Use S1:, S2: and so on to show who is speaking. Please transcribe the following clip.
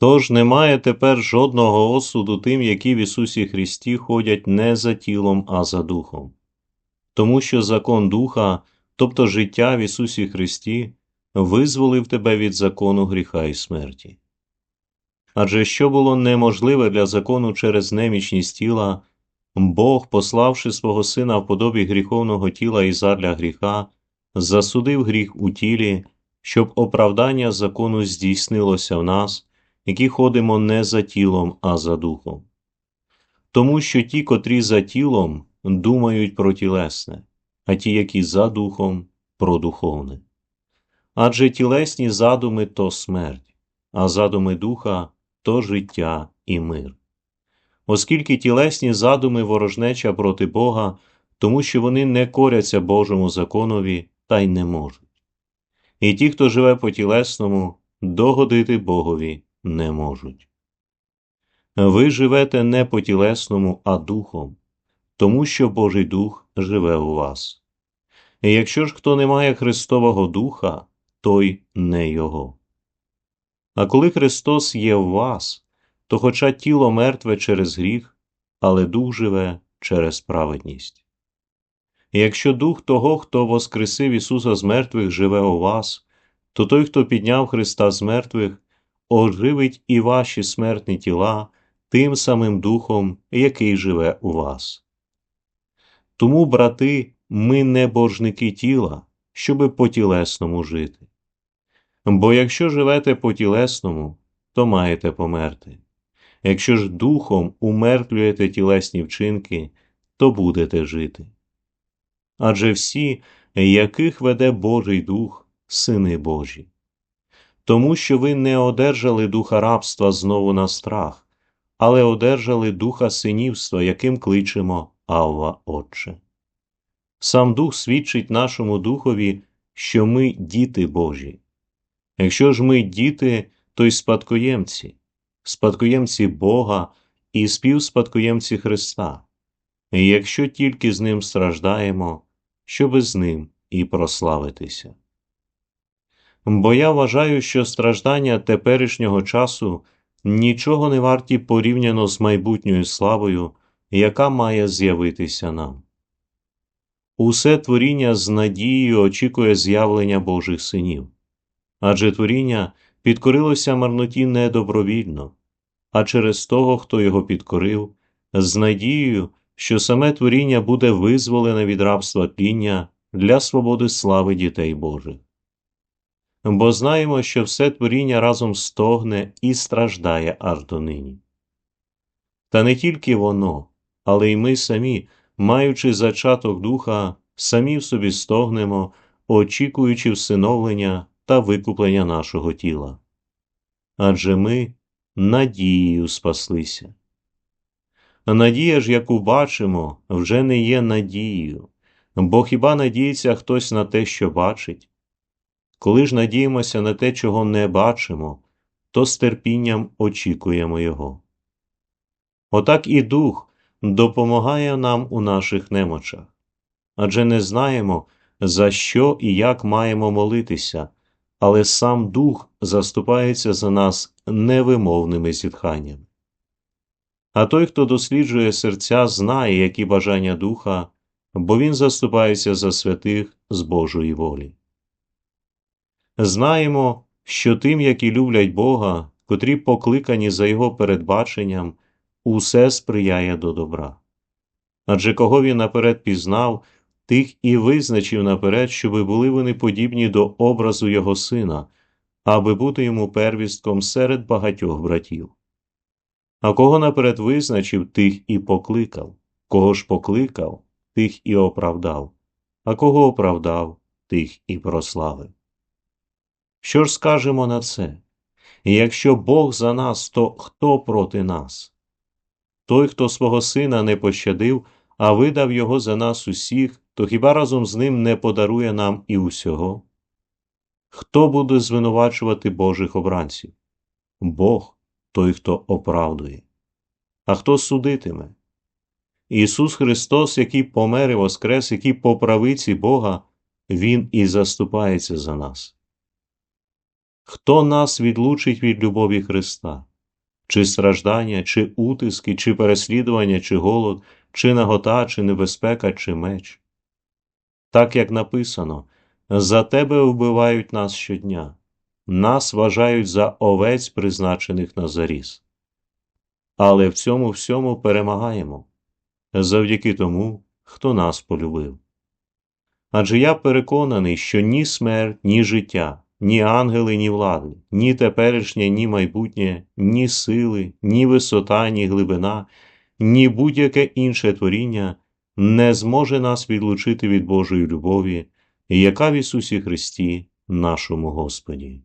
S1: Тож немає тепер жодного осуду тим, які в Ісусі Христі ходять не за тілом, а за духом. Тому що закон Духа, тобто життя в Ісусі Христі, визволив тебе від закону гріха і смерті. Адже що було неможливе для закону через немічність тіла, Бог, пославши свого Сина в подобі гріховного тіла і задля гріха, засудив гріх у тілі, щоб оправдання закону здійснилося в нас, які ходимо не за тілом, а за духом. Тому що ті, котрі за тілом, думають про тілесне, а ті, які за духом, про духовне. Адже тілесні задуми то смерть, а задуми духа то життя і мир. Оскільки тілесні задуми ворожнеча проти Бога, тому що вони не коряться Божому законові та й не можуть. І ті, хто живе по тілесному, догодити Богові не можуть. Ви живете не по тілесному, а духом, тому що Божий Дух живе у вас. І якщо ж хто не має Христового Духа, той не Його. А коли Христос є в вас, то хоча тіло мертве через гріх, але дух живе через праведність. Якщо дух того, хто воскресив Ісуса з мертвих, живе у вас, то той, хто підняв Христа з мертвих, оживить і ваші смертні тіла тим самим Духом, який живе у вас. Тому, брати, ми не божники тіла, щоби по тілесному жити. Бо якщо живете по тілесному, то маєте померти. Якщо ж духом умертвлюєте тілесні вчинки, то будете жити. Адже всі, яких веде Божий Дух, сини Божі. Тому що ви не одержали духа рабства знову на страх, але одержали духа синівства, яким кличемо Авва Отче. Сам Дух свідчить нашому Духові, що ми діти Божі. Якщо ж ми діти, то й спадкоємці, спадкоємці Бога і співспадкоємці Христа, і якщо тільки з Ним страждаємо, щоби з Ним і прославитися. Бо я вважаю, що страждання теперішнього часу нічого не варті порівняно з майбутньою славою, яка має з'явитися нам. Усе творіння з надією очікує з'явлення Божих синів, адже творіння підкорилося марноті не добровільно, а через того, хто його підкорив, з надією, що саме творіння буде визволене від рабства тління для свободи слави дітей Божих. Бо знаємо, що все творіння разом стогне і страждає аж донині. Та не тільки воно, але й ми самі, маючи зачаток духа, самі в собі стогнемо, очікуючи всиновлення та викуплення нашого тіла. Адже ми надією спаслися. Надія ж, яку бачимо, вже не є надією, бо хіба надіється хтось на те, що бачить? Коли ж надіємося на те, чого не бачимо, то з терпінням очікуємо Його. Отак і Дух допомагає нам у наших немочах, адже не знаємо, за що і як маємо молитися, але сам Дух заступається за нас невимовними зітханнями. А той, хто досліджує серця, знає, які бажання духа, бо він заступається за святих з Божої волі. Знаємо, що тим, які люблять Бога, котрі покликані за Його передбаченням, усе сприяє до добра. Адже кого він наперед пізнав, тих і визначив наперед, щоби були вони подібні до образу Його Сина, аби бути йому первістком серед багатьох братів. А кого наперед визначив, тих і покликав, кого ж покликав, тих і оправдав, а кого оправдав, тих і прославив. Що ж скажемо на це? Якщо Бог за нас, то хто проти нас? Той, хто свого сина не пощадив, а видав його за нас усіх, то хіба разом з ним не подарує нам і усього? Хто буде звинувачувати Божих обранців? Бог той, хто оправдує. А хто судитиме? Ісус Христос, який помер і воскрес, який по правиці Бога, Він і заступається за нас. Хто нас відлучить від любові Христа? чи страждання, чи утиски, чи переслідування, чи голод, чи нагота, чи небезпека, чи меч. Так як написано, за тебе вбивають нас щодня, нас вважають за овець, призначених на заріз. Але в цьому всьому перемагаємо завдяки тому, хто нас полюбив. Адже я переконаний, що ні смерть, ні життя, ні ангели, ні влади, ні теперішнє, ні майбутнє, ні сили, ні висота, ні глибина, ні будь-яке інше творіння не зможе нас відлучити від Божої любові, яка в Ісусі Христі, нашому Господі.